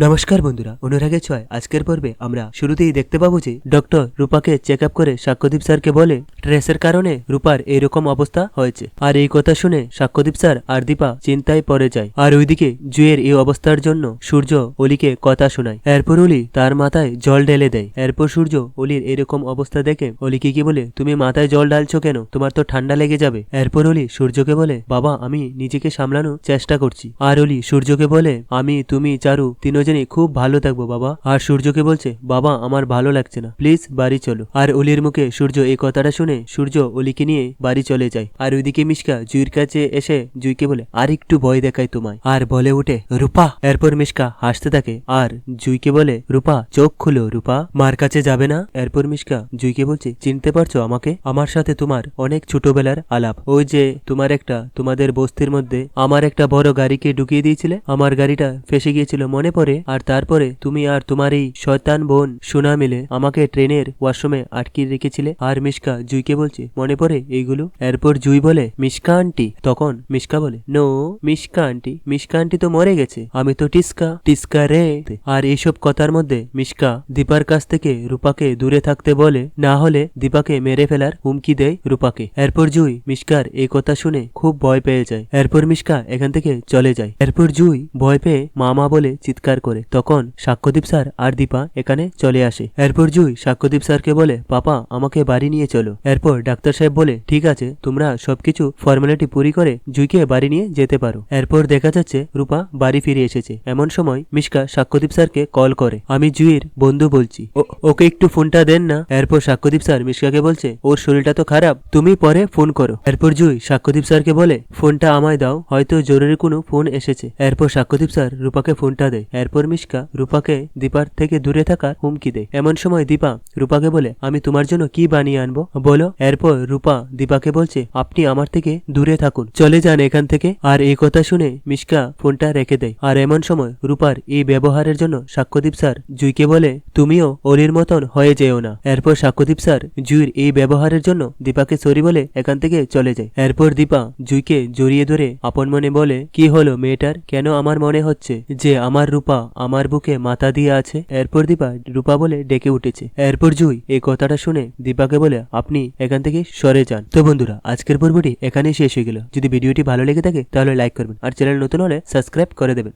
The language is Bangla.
নমস্কার বন্ধুরা, অনুরাগে ছয়। আজকের পর্বে আমরা শুরুতেই দেখতে পাবো যে ডক্টর রূপাকে চেক আপ করে সাক্ষ্যদীপ স্যারকে বলে, ট্রেসের কারণে রূপার এইরকম অবস্থা হয়েছে। আর এই কথা শুনে সাক্ষ্যদীপ স্যার আর দীপা চিন্তায় পড়ে যায়। আর ওইদিকে জুয়ের এই অবস্থার জন্য সূর্য অলিকে কথা শোনায়। এরপর অলি তার মাথায় জল ঢেলে দেয়। এরপর সূর্য অলির এরকম অবস্থা দেখে অলিকে কি বলে, তুমি মাথায় জল ঢালছো কেন? তোমার তো ঠান্ডা লেগে যাবে। এরপর অলি সূর্যকে বলে, বাবা, আমি নিজেকে সামলানোর চেষ্টা করছি। আর অলি সূর্যকে বলে, আমি, তুমি, চারু তিনজনই খুব ভালো থাকব বাবা। আর সূর্যকে বলছে, বাবা, আমার ভালো লাগছে না। প্লিজ, বাড়ি চলো। আর অলির মুখে সূর্য এই কথাটা শুনে সূর্য অলিকে নিয়ে বাড়ি চলে যায়। আর ওইদিকে মিশকা জুইর কাছে এসে জুইকে বলে আর একটু ভয় দেখায় তোমায়। আর বলে উঠে রূপা। এরপর মিশকা হাসতে থাকে। আর জুইকে বলে, রূপা, চোখ খুলো, রূপা। মার কাছে যাবে না? এরপর মিশকা জুইকে বলছে, চিনতে পারছ আমাকে? আমার সাথে তোমার অনেক ছোটবেলার আলাপ। ওই যে তোমার একটা, তোমাদের বস্তির মধ্যে আমার একটা বড় গাড়িকে ঢুকিয়ে দিয়েছিলে? আমার গাড়িটা ফেসে গিয়েছিল, মনে পড়ে? আর তারপরে তুমি আর তোমার এই শয়তান বোন সোনা মিলে আমাকে ট্রেনের ওয়াশরুমে আটকে রেখেছিলে। আর মিশকা জুইকে বলছে, মনে পড়ে এইগুলো? এরপর জুই বলে, মিশকা আন্টি। তখন মিশকা বলে, no, Mishka aunty Mishka aunty তো মরে গেছে। আমি তো টিস্কা টিস্কা রে। আর এইসব কথার মধ্যে মিশকা দীপার কাছ থেকে রূপাকে দূরে থাকতে বলে, না হলে দীপাকে মেরে ফেলার হুমকি দেয় রূপাকে। এরপর জুই মিশকার এই কথা শুনে খুব ভয় পেয়ে যায়। এরপর মিশকা এখান থেকে চলে যায়। এরপর জুই ভয় পেয়ে মামা বলে চিৎকার করে, তখন সাক্ষ্যদীপ স্যার আর দীপা এখানে চলে আসে। এরপর জুই সাক্ষ্যদীপ স্যারকে বলে, পাপা, আমাকে বাড়ি নিয়ে চলো। এরপর ডাক্তার সাহেব বলে, ঠিক আছে, তোমরা সবকিছু ফর্মালিটি পুরি করে জুইকে বাড়ি নিয়ে যেতে পারো। এরপর দেখা যাচ্ছে রূপা বাড়ি ফিরে এসেছে। এমন সময় মিশকা সাক্ষ্যদীপ স্যারকে কল করে, আমি জুইয়ের বন্ধু বলছি। "ও- ওকে একটু ফোনটা দেন না? এরপর সাক্ষ্যদীপ স্যার মিশকাকে বলছে, ওর শরীরটা তো খারাপ, তুমি পরে ফোন করো। এরপর জুই সাক্ষ্যদীপ স্যারকে বলে, ফোনটা আমায় দাও, হয়তো জরুরি কোনো ফোন এসেছে। এরপর সাক্ষ্যদীপ স্যার রূপাকে ফোনটা দেয়। এরপর মিশকা রূপাকে দীপার থেকে দূরে থাকার হুমকি দেয়। এমন সময় দীপা রূপাকে বলে, আমি তোমার জন্য কি বানিয়ে আনব? বলো। এরপর রূপা দীপাকে বলছে, আপনি আমার থেকে দূরে থাকুন। চলে যান এখান থেকে। আর এই কথা শুনে মিশকা ফোনটা রেখে দেয়। আর এমন সময় রূপার এই ব্যবহারের জন্য সাক্ষ্যদীপ স্যার জুইকে বলে, তুমিও অলির মতন হয়ে যেও না। এরপর সাক্ষ্যদীপ স্যার জুইর এই ব্যবহারের জন্য দীপাকে সরি বলে এখান থেকে চলে যায়। এরপর দীপা জুইকে জড়িয়ে ধরে আপন মনে বলে, কি হলো মেয়েটার? কেন আমার মনে হচ্ছে যে আমার রূপা আমার বুকে মাথা দিয়ে আছে। এরপর দীপা রূপা বলে ডেকে উঠেছে। এরপর জুই এই কথাটা শুনে দীপাকে বলে, আপনি এখান থেকে সরে যান। তো বন্ধুরা, আজকের পর্বটি এখানেই শেষ হয়ে গেল। যদি ভিডিওটি ভালো লেগে থাকে, তাহলে লাইক করবেন। আর চ্যানেল নতুন হলে সাবস্ক্রাইব করে দেবেন।